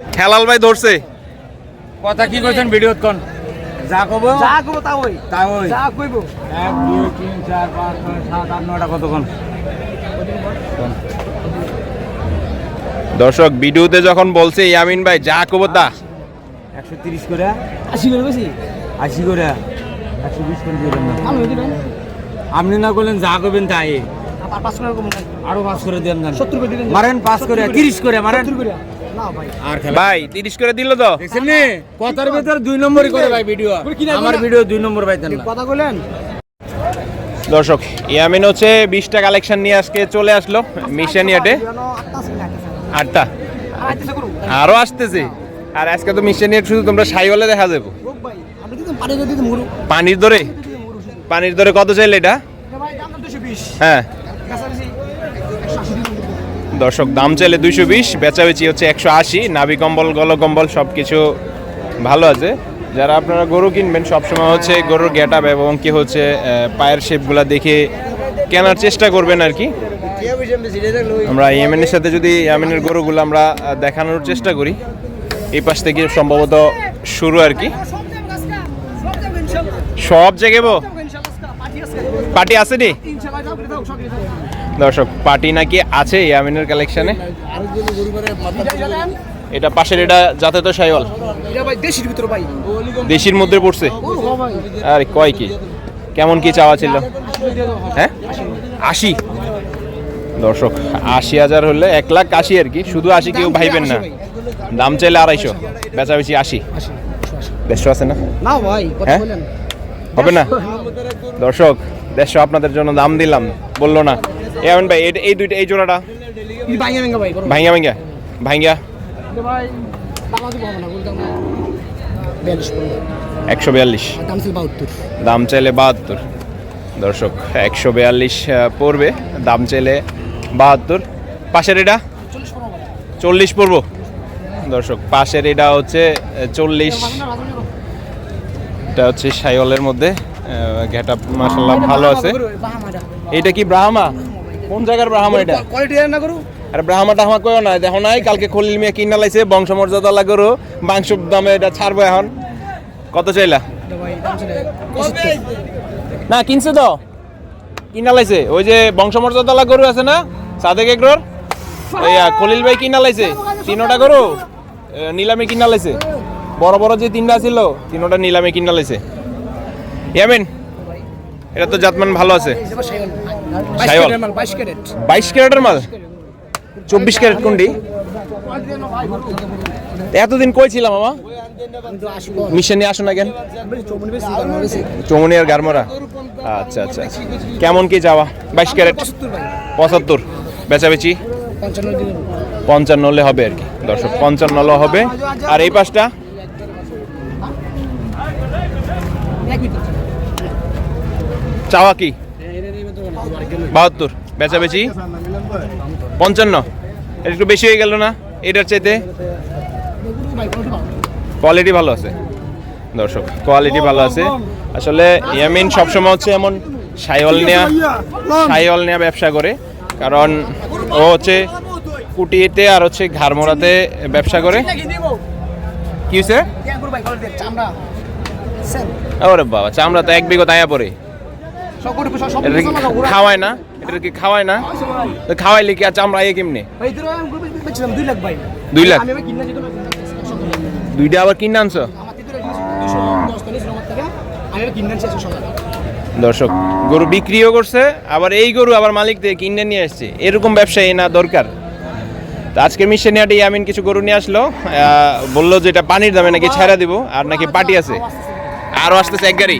হেলাল ভাই ধরছে। কথা কি কইছেন ভিডিওত কোন? যা কব। যা করব তা ওই। তা ওই। যা কইব। এক দুই তিন চার পাঁচ ছয় সাত আট নয়টা কতক্ষণ দর্শক ভিডিওতে যখন বলছে ইয়ামিন ভাই যা কব তা। একশো তিরিশ করে। আশি করে বেশি? আশি করে। একশো বিশ করে দিয়ে দেন না। দিবেন আপনি না করলেন যা করবেন তাই। আর পাঁচ করে কম আরও পাঁচ করে দেন। না সত্তর করে দিবেন মারেন পাঁচ করে তিরিশ করে মারেন। সত্তর করে। না ভাই। ভাই তিরিশ করে দিল তো। দেখছেন কথার ভিতর দুই নম্বরই করে ভাই ভিডিও আমার ভিডিও দুই নম্বর না। কথা বলেন? দর্শক ইয়ামিন হচ্ছে বিশটা কালেকশন নিয়ে আজকে চলে আসলো মিশন ইয়াটে আটটা। আরও আসতেছে। আর আজকে তো মিশন ইয়াট শুধু তোমরা সাইওয়ালে দেখা যাব। ভাই পানির দরে? পানির দরে কত চাইলে এটা? ভাই হ্যাঁ কাছাকাছি একশো আশি দিবেন দর্শক, দাম চাইলে দুইশো বিশ, বেচাবেচি হচ্ছে একশো আশি, নাভি কম্বল, গল কম্বল সব কিছু ভালো আছে। যারা আপনারা গরু কিনবেন, সবসময় হচ্ছে গরুর গেট আপ এবং কি হচ্ছে পায়ের শেপগুলো দেখে কেনার চেষ্টা করবেন আর কি। আমরা ইয়েমেনের সাথে যদি ইয়েমেনের গরুগুলো আমরা দেখানোর চেষ্টা করি, এই পাশ থেকে সম্ভবত শুরু আর কি। সব জায়গায়? পার্টি আছে নি? দর্শক পার্টি নাকি আছে ইয়ামিনের কালেকশনে এটা পাশের এটা যাতে তো সাইওয়াল দেশির ভিতরে ভাই দেশির মধ্যে পড়ছে? আরে কয় কি? কেমন কি চাওয়া ছিল? হ্যাঁ? আশি। দর্শক আশি হাজার হলে এক লাখ আশি আর কি। শুধু আশি কেউ ভাইবেন না। দাম চাইলে আড়াইশো। বেচাবেচি আশি। দেড়শো আছে না? না ভাই হ্যাঁ? হবে না? দর্শক দেড়শো আপনাদের জন্য দাম দিলাম। বলল না। এমন ভাই এই- দুইটা এই জোড়াটা? এই ভাঙে ভেঙে ভাই করো ভাঙ্গা ভাঙ্গা ভাঙ্গা এটা ভাই দাম আছে পাবো না বলতাম না বিয়াল্লিশ পড়বে একশো বিয়াল্লিশ। দাম চাইলে বাহাত্তর। দর্শক একশো বিয়াল্লিশ পড়বে। দাম চাইলে বাহাত্তর। পাশের এটা? চল্লিশ পড়ব। দর্শক পাশের এটা হচ্ছে চল্লিশ। এটা হচ্ছে সাইওয়ালের মধ্যে ঘেটা মাসাল্লাহ ভালো আছে। এটা কি ব্রাহ্মা? কোন জায়গার ব্রাহ্মা এটা? কোয়ালিটি না করু আরে ব্রাহ্মা টাহমা কয়ও না দেখো নাই কালকে খলিল মিয়া কিনা লাইছে বংশ বংশমর্যাদা লাগরো মাংস দামে এটা ছাড়বো এখন। কত চাইলা? না কিনছে তো। কিনা লাইছে ওই যে বংশ বংশমর্যাদা গরু আছে না সাদেক এগ্রোর? খলিল ভাই কিনা লাইছে তিনোটা গরু? নিলামে কিনা লাইছে। বড় বড় যে তিনটা ছিল তিনোটা নিলামে কিনা লাইছে ইয়ামিন এটা তো জাতমান ভালো আছে। বাইশ ক্যারেটের মাল? চব্বিশ ক্যারেট কোনটি? এতদিন কই ছিলাম মামা? আমি কর মিশনে আসো না কেন? চৌমনি আর গারমরা আচ্ছা আচ্ছা আচ্ছা। কেমন কি যাওয়া? বাইশ ক্যারেট? পঁচাত্তর। বেচাবেচি? পঞ্চান্ন হলে হবে আর কি। দর্শক পঞ্চান্ন হবে। আর এই পাশটা এক মিনিট চাওয়া কি? বাহাত্তর বেচাবেচি? পঞ্চান্ন। এটা একটু বেশি হয়ে গেল না এটার চাইতে? কোয়ালিটি ভালো আছে। দর্শক কোয়ালিটি ভালো আছে। আসলে ইয়ামিন সবসময় হচ্ছে এমন সাইওয়াল নেয়া সাইওয়াল নেয়া ব্যবসা করে। কারণ ও হচ্ছে কুটিতে আর হচ্ছে ঘাড়মোড়াতে ব্যবসা করে। কি হয়েছে ওরে বাবা চামড়া তো এক বিঘত আয়া পরে খাওয়ায় না? এটা কি খাওয়ায় না? তো খাওয়াইলে কি আর চামড়া কেমনে? দুই লাখ দুইটা আবার কিনে আনছো? দর্শক গরু বিক্রিও করছে আবার এই গরু আবার মালিক থেকে কিনে নিয়ে আসছে। এরকম ব্যবসায়ী না দরকার। তো আজকে মিশনিয়াটে আমিন কিছু গরু নিয়ে আসলো। আহ, বলল যে এটা পানির দামে নাকি ছেড়া দিব আর নাকি পাটি আছে। আরও আসতেছে এক গাড়ি।